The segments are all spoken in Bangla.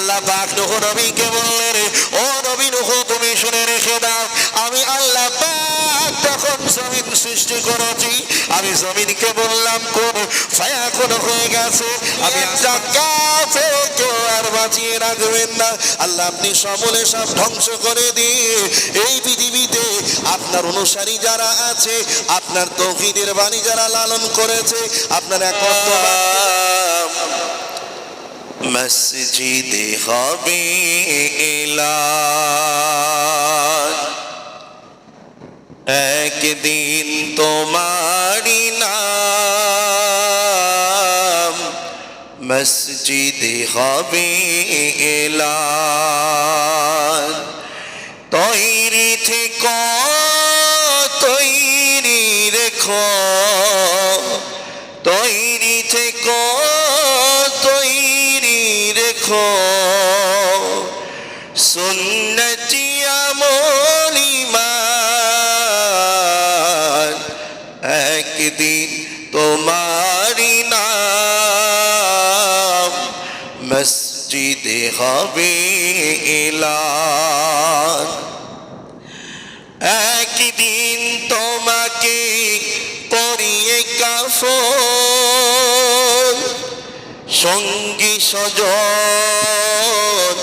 আল্লাহ পাক নুহ নবীকে বললেন ও নবী নুহ তুমি শুনে রেখে দাও আমি আল্লাহ পাক যখন জমিন সৃষ্টি করেছি আমি জমিনকে বললাম কোন ছায়া কোন হয়ে গেছে? আমি একটা গাছে কেউ আর বাঁচিয়ে রাখবেন না। আল্লাহ আপনি সমলে সব ধ্বংস করে দিয়ে এই পৃথিবীতে আপনার অনুসারী যারা আছে আপনার তৌহিদের বাণী যারা লালন করেছে আপনার একমাত্র মসজিদ হবে একদিন তোমারি নাম মসজিদ হবে তৈরি থেকে তৈরি রেখো। মসজিদে হবে এলান। একদিন তোমাকে পরিয়ে কাফন। সঙ্গী সজন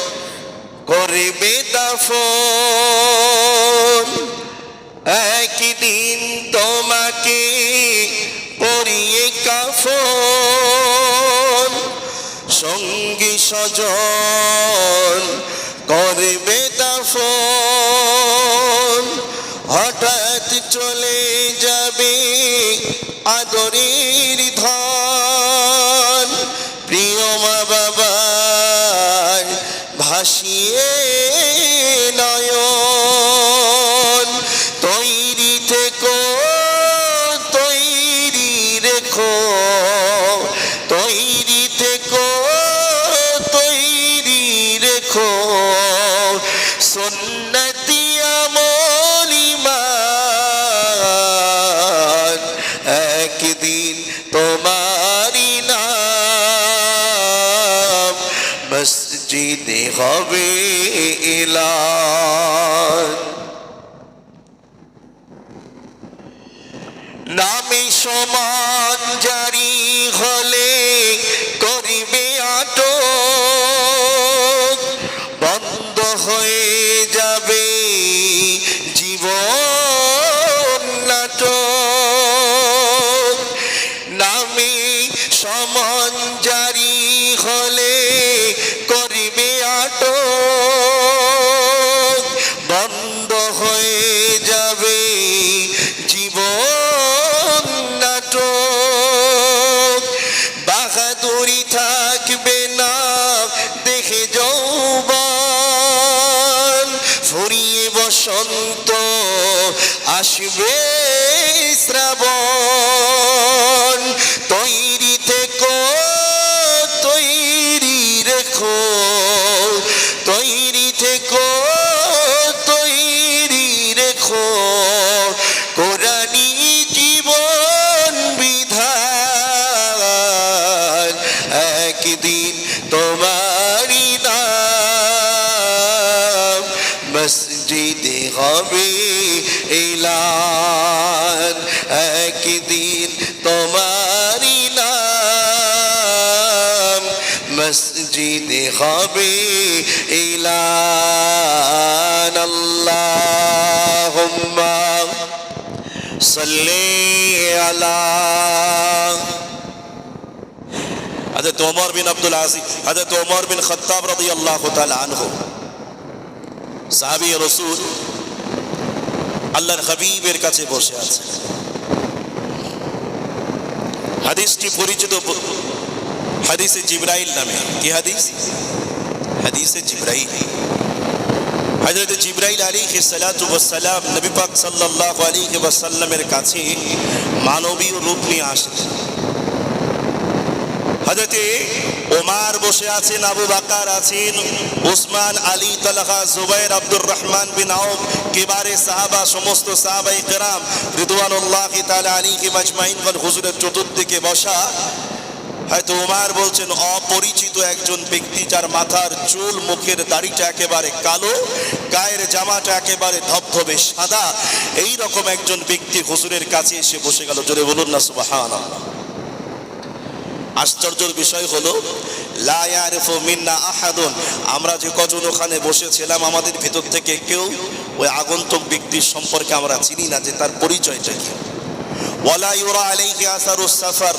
করবে দাফন। একদিন তোমাকে পরিয়ে কাফন। সঙ্গী সজন করবে দাফন। হঠাৎ চলে যাবে আদরের ধন। মসজিদে হবে নামে সমান জারি হলে করিবে আটো বন্ধ হয়ে যাবে জীবন। বসন্ত আসবে শ্রাবণ। তৈরি থেকো, তৈরি রেখো। তৈরি থেকো, তৈরি রেখো। কোরআনি জীবন বিধান। একদিন তোমারি এলান একদিন তোমারি নাম মসজিদে হবে এলান আল্লাহুম্মা সাল্লি আলা। হযরত ওমর বিন আব্দুল আজিজ হযরত ওমর বিন খাত্তাব রাদিয়াল্লাহু তাআলা আনহু। সাহাবী রাসূল আল্লাহর হাবিবের কাছে বসে আছে। হাদিসটি পরিচিত হাদিসে জিব্রাইল নামে। কি হাদিস? হাদিসে জিব্রাইল। হজরত জিব্রাইল আলী সালাম নবী পাক সাল্লাল্লাহু আলাইহি ওয়াসাল্লামের কাছে মানবীয় রূপ নিয়ে আসেন হজরতে ওমার বসে আছেন, আবু বাকার আছেন, ওসমান আলী, তালাহা, জুবাইর, আব্দুর রহমান বিন আউফ, কেবারে সাহাবা, সমস্ত সাহাবাই কেরাম, রিদওয়ানুল্লাহ তাআলা আলাইহিম আজমাইন গণ হুজুরের চতুর্দিকে বসা। হয়তো উমার বলছেন, অপরিচিত একজন ব্যক্তি যার মাথার চুল, মুখের দাড়িটা একেবারে কালো, গায়ের জামাটা একেবারে ধবধবে সাদা এই রকম একজন ব্যক্তি হুজুরের কাছে এসে বসে গেল। জোরে বলুন না সুবাহান আশ্চর্যের বিষয় হলো, লা ইয়ারিফু মিন্না আহাদুন। আমরা যে কজন ওখানে বসেছিলাম, আমাদের ভিতর থেকে কেউ ওই আগন্তুক ব্যক্তির সম্পর্কে আমরা চিনি না, যে তার পরিচয়টা কি। ওয়ালা ইউরা আলাইহি আসারুস সাফার।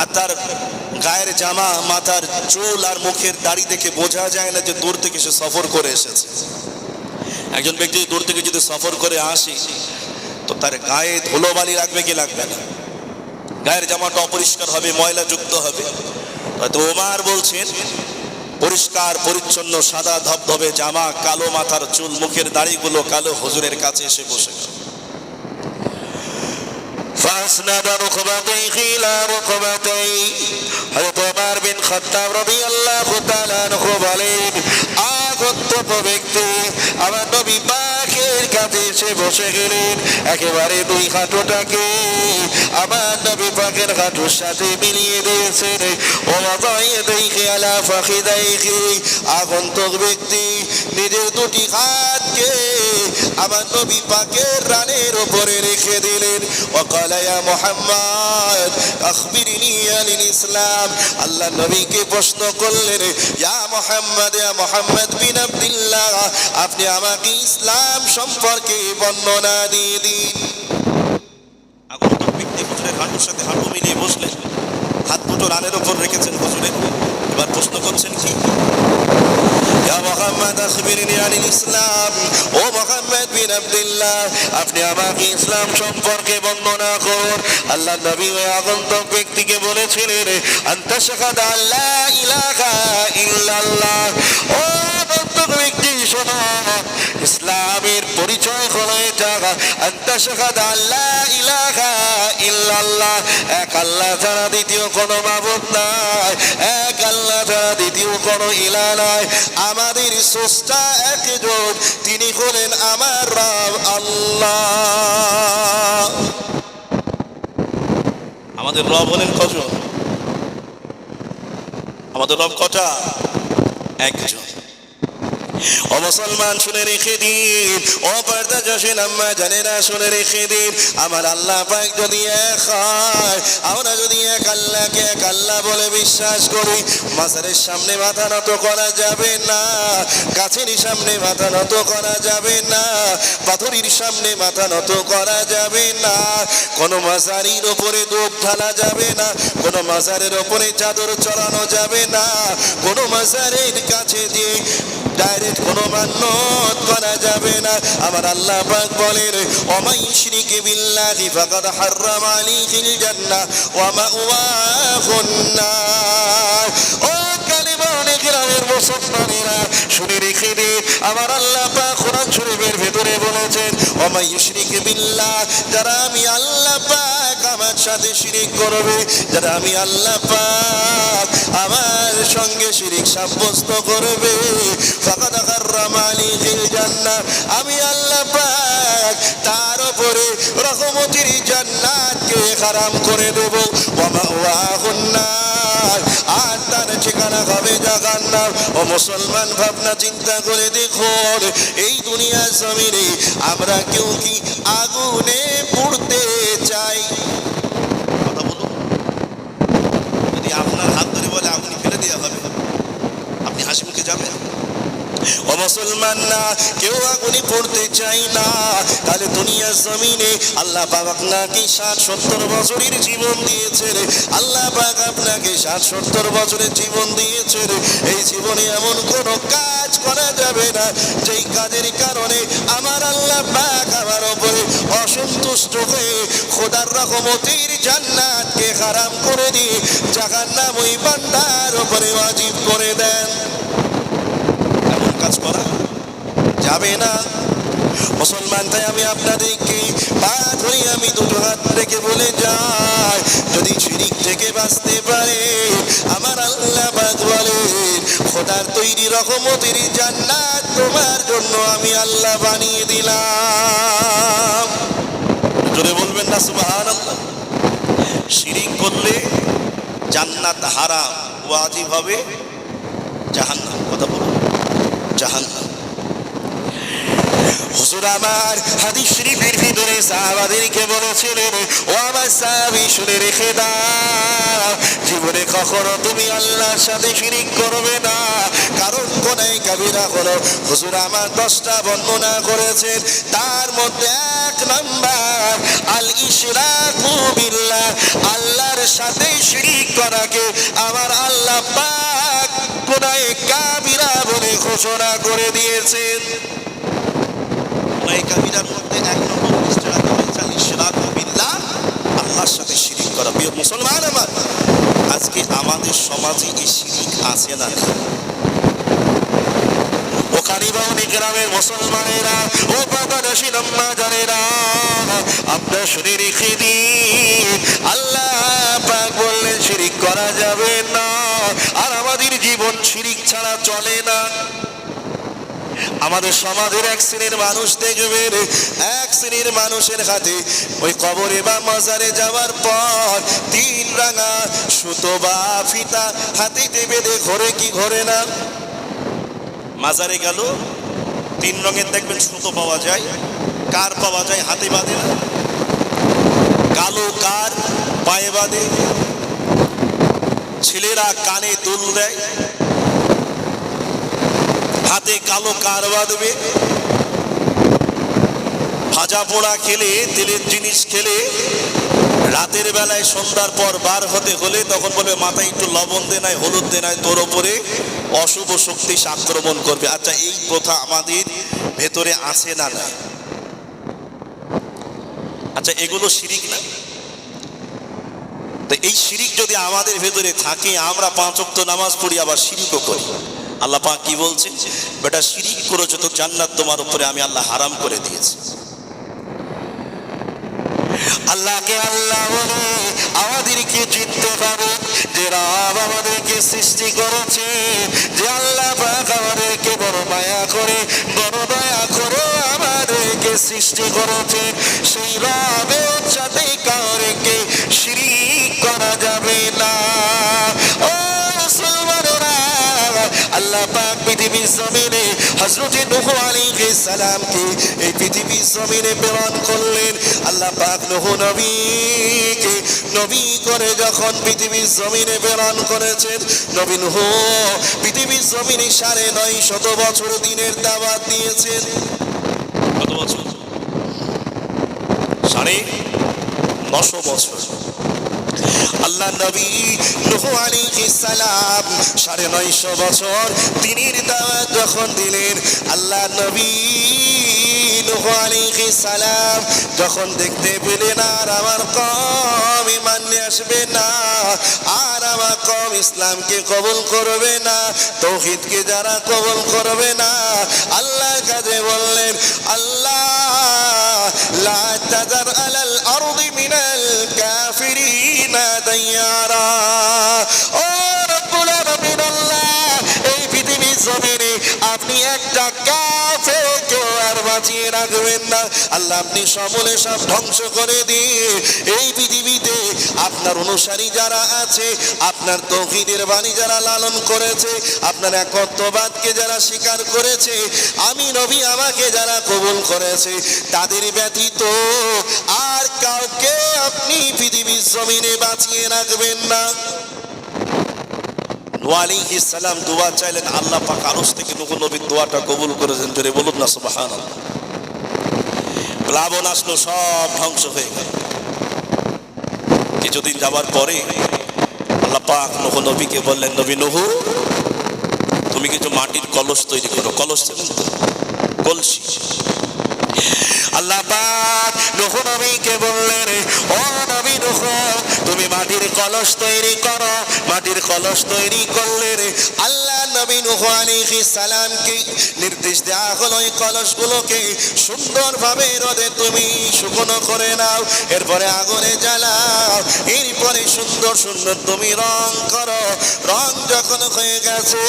আর তার গায়ের জামা, মাথার চুল আর মুখের দাড়ি দেখে বোঝা যায় না যে দূর থেকে সে সফর করে এসেছে। একজন ব্যক্তি দূর থেকে যদি সফর করে আসে, তো তার গায়ে ধুলোবালি লাগবে কি লাগবে না? গায়ের জামাটা অপরিষ্কার হবে ময়লা যুক্ত হবে হয়তো ওমার বলছেন পরিষ্কার পরিচ্ছন্ন সাদা ধবধবে জামা কালো মাথার চুল মুখের দাড়িগুলো কালো হুজুরের কাছে এসে বসে গেল فأسند ركبتيه إلى ركبتيه হযরত ওমর বিন খাত্তাব রাদিয়াল্লাহু তাআলা আনহু বলেন আগন্তুক ব্যক্তি। আমার নবী পাখির কাছে এসে বসে গেলেন। একেবারে দুই হাঁটুটাকে আমার নবী পাখের হাঁটুর সাথে মিলিয়ে দিয়েছেন। ও মাদায়ে দেখে আলা ফাখিদাইহি আগন্তুক ব্যক্তি নিজের দুটি আমাকে আমার নবী পাকের রানের উপরে রেখে দিলেন। ওকালায়া মোহাম্মদ, আখবিরিনি আলিন ইসলাম। আল্লাহ নবীকে প্রশ্ন করলেন, ইয়া মোহাম্মদ ইয়া মোহাম্মদ বিন আব্দুল্লাহ, আপনি আমাকে ইসলাম সম্পর্কে বর্ণনা দিয়ে দিন। আগন্তুক ব্যক্তি হুজুরের হাঁটুর সাথে হাঁটু মিলিয়ে বসলেন। হাত দুটো রানের উপর রেখেছেন হুজুরে এবার প্রশ্ন করছেন কি? ইয়া মোহাম্মদ আখবিরনি আনিল ইসলাম। ও মোহাম্মদ বিন আব্দুল্লাহ, আপনি আমাকে ইসলাম সম্পর্কে বর্ণনা করুন। আল্লাহ নবী ওই আগন্তক ব্যক্তিকে বলেছিলেন আন্তা শাহাদা আল্লাহ ইলাহা ইল্লাল্লাহ। ও ইসলামের পরিচয় এটা এক আল্লাহ ছাড়া দ্বিতীয় কোনো নাই। এক আল্লাহ ছাড়া দ্বিতীয় কোনো ইলা নাই। আমাদের স্রষ্টা একজন। তিনি হলেন আমার রব আল্লাহ। আমাদের রব হলেন কজন? আমাদের রব কটা? একজন। ও মুসলমান, শুনে রেখে দিন। ও পর্দা যশিন আম্মা জানে না শুনে রেখে দিন। আমার আল্লাহ পাক যদি এক হয়, আমরা যদি এক আল্লাহকে এক আল্লাহ বলে বিশ্বাস করি মাসারের সামনে মাথা নত করা যাবে না, গাছের সামনে মাথা নত করা যাবে না, পাথরের সামনে মাথা নত করা যাবে না, কোনো মাসারির ওপরে দুধ ঢালা যাবে না, কোনো মাজারের ওপরে চাদর চড়ানো যাবে না, কোনো মাজারের কাছে দিয়ে ডাইরেক্ট কোনো মান্যত করা যাবে না। আমার আল্লাহ পাক বলেন ওমাই শিরিকে বিল্লাহি ফাকাদ হাররাম আলাইহিল জান্নাহ ওয়া মাওয়াহুন নার। ও কালিমা গ্রামের মুসলমানেরা, শুনে রেখে দিন আমার আল্লাহ পাক কোরআন শরীফের ভেতরে বলেছেন ওমাই শিরিকে বিল্লাহ, যারা আমি আল্লাহ পাক আমার সাথে শিরিক করবে। যারা আমি আল্লাহ পাক আমার সঙ্গে শিরিক সাব্যস্ত করবে। ফাকাদ হাররাম আলাইহিল জান্নাহ আমি আল্লাহ পাক তার উপরে রহমতির জান্নাতকে হারাম করে দেব। ওয়া মাওয়াহুন আর তার হবে জাহান্নাম ও মুসলমান ভাবনা চিন্তা করে দেখুন এই দুনিয়ার জমিনে আমরা কেউ কি আগুনে পুড়তে চাই কথা বলুন যদি আপনার হাত ধরে বলে আগুনি ফেলে দেওয়া হবে আপনি হাসি মুখে যাবেন ও মুসলমান না কেউ আগুনে পড়তে চাই না। তাহলে দুনিয়ার জমিনে আল্লাহ পাক আপনাকে ষাট সত্তর বছরের জীবন দিয়েছে রে আল্লাহ পাক আপনাকে ষাট সত্তর বছরের জীবন দিয়েছে রে এই জীবনে এমন কোনো কাজ করা যাবে না। যেই কাজের কারণে আমার আল্লাহ পাক আমার ওপরে অসন্তুষ্ট হয়ে খোদার রকমতির জান্নাতকে হারাম করে দিয়ে জাহান্নাম ওই বান্দার ওপরে ওয়াজিব করে দেন। কাজ করা যাবে না। মুসলমান, তাই আমি আপনাদেরকে পা ধরে আমি দুটো হাত রেখে বলে যাই, যদি শিরিক থেকে বাঁচতে পারে, আমার আল্লাহ বলেন খোদার তৈরি রকমতের জান্নাত তোমার জন্য আমি আল্লাহ বানিয়ে দিলাম। জোরে বলবেন না, সুবহানাল্লাহ। শিরিক করলে জান্নাত হারাম, ওয়াজিব হবে জাহান্নাম, কথা বলো জাহান্নাম। হুজুর আমার হাদিস শরীফের ভিতরে সাহাবাদেরকে বলেছিলেন, ও আমার সাহাবি, শুনে রেখে দাও। জীবনে কখনো তুমি আল্লাহর সাথে শিরিক করবে না। কারণ কোনাই কাবিরা হলো, হুজুর আমার দশটা বর্ণনা করেছেন। তার মধ্যে এক নাম্বার আল ইশরাকু বিল্লাহ, আল্লাহর সাথে শিরিক করাকে আমার আল্লাহ পাক কোনাই কাবিরা বলে ঘোষণা করে দিয়েছেন। কাবিরার মধ্যে এক নম্বর নিষ্ঠা হয়েছে আল বিল্লাহ। আল্লাহর সাথে শিরিক করা। প্রিয় মুসলমান আমার, আজকে আমাদের সমাজে এই শিরিক আছে না কারিবাউনি গ্রামের মুসলমানেরা, ও বাবাদাসী লম্বা জানেরা, আপনার শুনে রেখে দিন। আল্লাহ পাক বললেন, শিরিক করা যাবে না, আর আমাদের জীবন শিরিক ছাড়া চলে না। আমাদের সমাজের এক শ্রেণির মানুষ দেখবেন, এক শ্রেণির মানুষের হাতে ওই কবরে বা মাজারে যাওয়ার পর তিন রাঙা সুতো বা ফিতা হাতে বেঁধে ঘরে কি ঘরে না? মাজারে গেল। তিন রঙের দেখবেন সুতো পাওয়া যায়, কার পাওয়া যায় হাতে বাঁধে না। কালো কার পায়ে বাঁধে। ছেলেরা কানে দুল দেয়। হাতে কালো কার বাঁধবে। ভাজা পোড়া খেলে, তেলের জিনিস খেলে। রাতের বেলায় সন্ধ্যার পর বার হতে হলে তখন বলবে মাথায় একটু লবণ দে, নাই হলুদ দে, নাই তোর ওপরে। অশুভ শক্তি আক্রমণ করবে। আচ্ছা এই প্রথা আমাদের ভেতরে আছে না নাই? আচ্ছা এগুলো শিরিক না? তো এই শিরিক যদি আমাদের ভেতরে থাকে, আমরা পাঁচ ওয়াক্ত নামাজ পড়ি, আবার শিরিকও করি। আল্লাহ পাক কি বলছেন বেটা, শিরিক করেছ তো জান্নাত তোমার উপরে আমি আল্লাহ হারাম করে দিয়েছি। আল্লাহকে আল্লাহ বলে আমাদেরকে চিনতে পারে যে রাব আমাদেরকে সৃষ্টি করেছে, যে আল্লাহ পাক আমাদেরকে বড় মায়া করে, বড় মায়া করে আমাদেরকে সৃষ্টি করেছে। সেই রাবের সাথে কাউকে শিরিক করা যাবে না। আল্লাহ পাক পৃথিবীর জমিনে হজরতে নূহ আলাইহিস সালামকে এই পৃথিবীর জমিনে প্রেরণ করলেন। আল্লাহ পাক নূহ নবীকে নবী করে যখন পৃথিবীর জমিনে প্রেরণ করেছেন, নবী নূহ পৃথিবীর জমিনে সাড়ে নয় শত বছর দিনের দাওয়াত দিয়েছেন। কত বছর? সাড়ে নশো বছর। আল্লাহ নবী নূহ আলাইহিস সালাম সাড়ে নয়শো বছর দিনের দাওয়াত যখন দিলেন আল্লাহ নবী নূহ আলাইহিস সালাম যখন দেখতে পেলেন, আর আমার কম ইমান আসবে না, আর আমার কম ইসলামকে কবুল করবে না, তৌহিদকে যারা কবুল করবে না। আল্লাহর কাছে বললেন, আল্লাহ لا تذر على الأرض من الكافرين ديارا. বাঁচিয়ে রাখবেন না। আল্লাহ আপনি সমলে সব ধ্বংস করে দিয়ে এই পৃথিবীতে আপনার অনুসারী যারা আছে, আপনার তৌহিদের বাণী যারা লালন করেছে, আপনার একত্ববাদকে যারা স্বীকার করেছে, আমি নবী আমাকে যারা কবুল করেছে, তাদের ব্যতীত আর কাউকে আপনি পৃথিবীর জমিনে বাঁচিয়ে রাখবেন না। নোয়ালি ইসালাম দোয়া চাইলেন, আল্লাহ পাক আরস থেকে নকুল নবীর দোয়াটা কবুল করেছেন জোরে বলুন না সুবাহান প্লাবন আসলো, সব ধ্বংস হয়ে গেল। কিছুদিন যাবার পরে আল্লাহ পাক নকুল নবীকে বললেন, নবী নহু তুমি কিছু মাটির কলস তৈরি করো। কলস কলসি। আল্লাহ পাক নূহ নবীকে বললেন, ও নবী নূহ তুমি মাটির কলস তৈরি করো। মাটির কলস তৈরি করলেন আল্লাহ নবী নূহ সালামকে নির্দেশ দেওয়া হলো এই কলসগুলোকে সুন্দরভাবে রোদে তুমি শুকনো করে নাও, এরপরে আগুনে জ্বালাও, এরপরে সুন্দর সুন্দর তুমি রং করো। রং যখন হয়ে গেছে,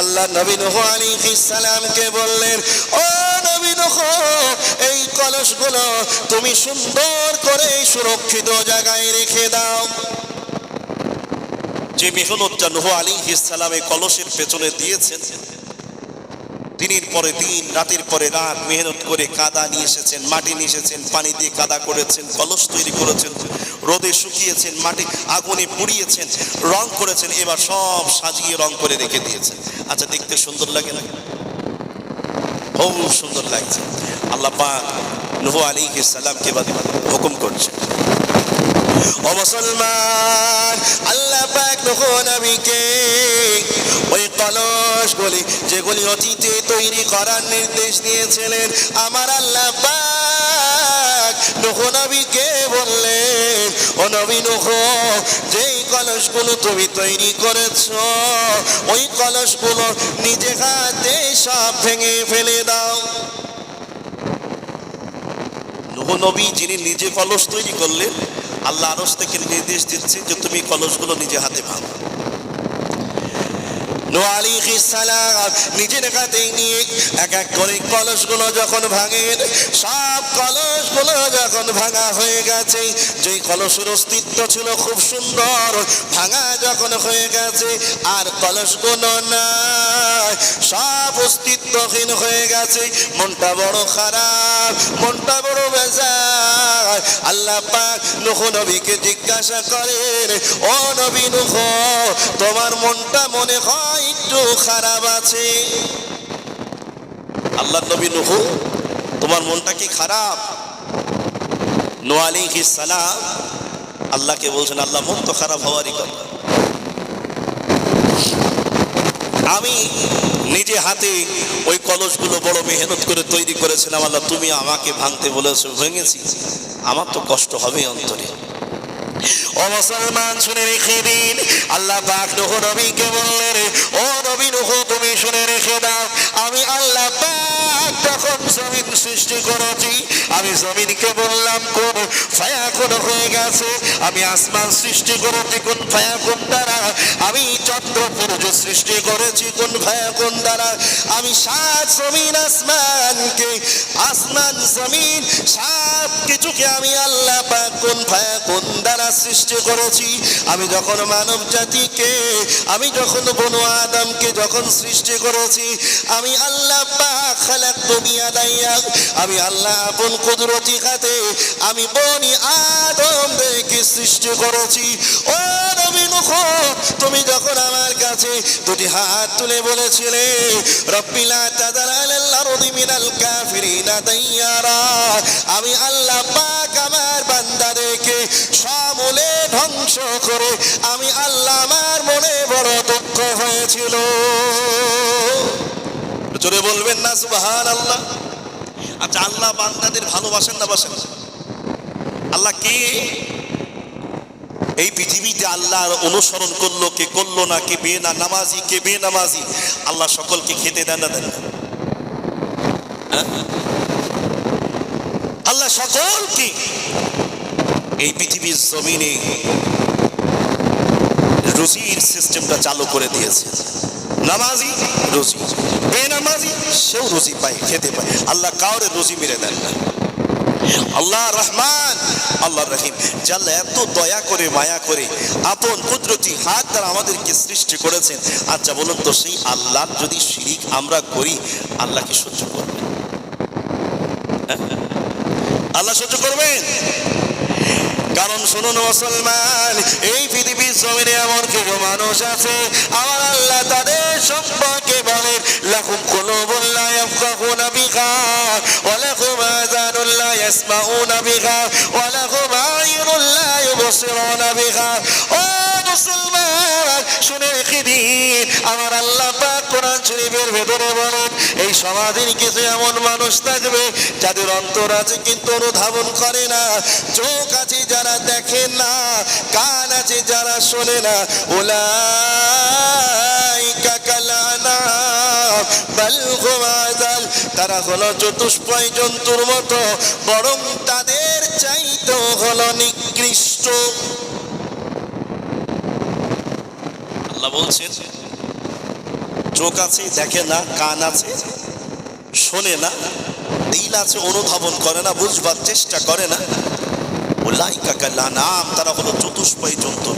আল্লাহ নবী নূহ আলাইহিস সালামকে বললেন, ও নবী নূহ, এই কলসগুলো তুমি সুন্দর করে সুরক্ষিত জায়গায় রেখে দাও। যে মেহনতটা নুহ আলী ইসালামে কলসের পেছনে দিয়েছেন, দিনের পরে দিন, রাতের পরে রাত মেহনত করে কাদা নিয়ে এসেছেন মাটি নিয়ে এসেছেন, পানি দিয়ে কাদা করেছেন, কলস তৈরি করেছেন, রোদে শুকিয়েছেন মাটি আগুনে পুড়িয়েছেন, রং করেছেন, এবার সব সাজিয়ে রং করে রেখে দিয়েছেন। আচ্ছা দেখতে সুন্দর লাগে না? খুব সুন্দর লাগছে। আল্লাহ পাক নুহ আলী সালামকে বাদে হুকুম করছেন। ও মুসলমান, আল্লাহ পাক নবীকে ওই কলসগুলি যেগুলি অতীতে তৈরি করার নির্দেশ দিয়েছিলেন, আমার আল্লাহ পাক নবীকে বললেন, ও নবী নূহ, যেই কলসগুলো তুমি তৈরি করেছ, ওই কলসগুলো নিজে হাতে সব ভেঙে ফেলে দাও। নবী যিনি নিজে কলস তৈরি করলেন আল্লাহ আরস থেকে নির্দেশ দিচ্ছে যে তুমি কলসগুলো নিজে হাতে ভাঙো। নো আলী সালাম। নিজের হাতে নিয়ে এক এক করে কলসগুলো যখন ভাঙেন, সব কলসগুলো যখন ভাঙা হয়ে গেছে, যেই কলসের অস্তিত্ব ছিল খুব সুন্দর, ভাঙা যখন হয়ে গেছে, আর কলসগুলো নাই, সব অস্তিত্বহীন হয়ে গেছে। মনটা বড় খারাপ, মনটা বড় বেজার। আল্লাহ পাক নুহ নবীকে জিজ্ঞাসা করেন, ও নবী নুহ, তোমার মনটা মনে হয় একটু খারাপ আছে। আল্লাহ নবী নুহ, তোমার মনটা কি খারাপ? নো সালাম আল্লাহকে বলছেন, আল্লাহ, মন তো খারাপ হওয়ারই কথা। আমি নিজে হাতে ওই কলসগুলো বড় মেহনত করে তৈরি করেছিলাম, আল্লাহ, তুমি আমাকে ভাঙতে বলেছ, ভেঙেছি। আমার তো কষ্ট হবে অন্তরে। ও মুসলমান, শুনে রেখে দিন। আল্লাহ পাক নহ নবীকে বললেন, ও নবী নহ, তুমি শুনে রেখে দাও, আমি আল্লাহ পাক তখন জমিন সৃষ্টি করেছি। আমি জমিনকে বললাম, কোন ফায়াকুন হয়ে গেছে? আমি আসমান সৃষ্টি করেছি, কোন ফায়াকুন দ্বারা? আমি চন্দ্র পুরুষ সৃষ্টি করেছি, কোন ফায়াকুন দ্বারা? আমি সাত জমিন আসমানকে, আসমান জমিন সব কিছুকে আমি আল্লাহ পাক কোন ফায়াকুন দ্বারা সৃষ্টি করেছি? আমি যখন মানব জাতিকে, আমি যখন বনু আদমকে যখন সৃষ্টি করেছি, আমি আল্লাহ পাক খালাক দুনিয়া দাইয়া আমি আল্লাহ আপন কুদরতি খাতে আমি বনি আদম দেখে সৃষ্টি করেছি? ও নবী নূহ তুমি যখন আমার কাছে দুটি হাত তুলে বলেছিলে, রব্বিলা তাদার আলাল আরদি মিনাল কাফিরিনা দাইয়ারা আমি আল্লাহ পাক আমার বান্দাদেরকে সমূলে ধ্বংস করে, আমি আল্লাহ আমার মনে বড় দুঃখ হয়েছিল। জোরে বলবেন না সুবাহান আল্লাহ আচ্ছা আল্লাহ বান্দাদের ভালোবাসেন না বাসেন আল্লাহ কে এই পৃথিবীতে আল্লাহর অনুসরণ করল, কে করল না, কে বে না নামাজি, কে বে নামাজি আল্লাহ সকলকে খেতে দেন না দেন? হ্যাঁ? আল্লাহ সকলকে এই পৃথিবীর জমিনে রুজির সিস্টেমটা চালু করে দিয়েছে নামাজি, রুজি। বেনামাজি সেও রুজি পায়, খেতে পায়। আল্লাহ কাউরে রুজি মেরে দেন না। আল্লাহ রহমান, আল্লাহ রহিম। জাল্লা এত দয়া করে, মায়া করে, আপন কুদরতি হাত দ্বারা আমাদেরকে সৃষ্টি করেছেন। আচ্ছা বলুন তো, সেই আল্লাহ যদি শিরিক আমরা করি, আল্লাহ কি সহ্য করবেন হ্যাঁ? আল্লাহ সহ্য করবেন? কারণ শুনুন মুসলমান, এই পৃথিবীর জমিনে এমন কিছু মানুষ আছে, আমার আল্লাহ তাদের সম্পর্কে বলেন, লাকুম কুলুবুন লা ইয়াফকাহুনা বিহা, ওয়া লাকুম আযানুন লা ইয়াসমাউনা বিহা ও মুসলমান, শুনে রেখে দিন, আমার আল্লাহ কোরআন শরীফের ভেতরে বলেন, এই সমাধির কিছু এমন মানুষ থাকবে যাদের অন্তর আছে কিন্তু অনুধাবন করে না, চোখ আছে যারা দেখে না, কান আছে যারা শোনে না আযাল। তারা হলো চতুষ্পয় জন্তুর মতো, বরং তাদের চাইতো হলো নিকৃষ্ট আল্লাহ বলছেন চোখ আছে, দেখে না, কান আছে, শোনে না, দিল আছে, অনুধাবন করে না, বুঝবার চেষ্টা করে না। ও লাইকা নাম তারা হলো চতুষ্পয় জন্তু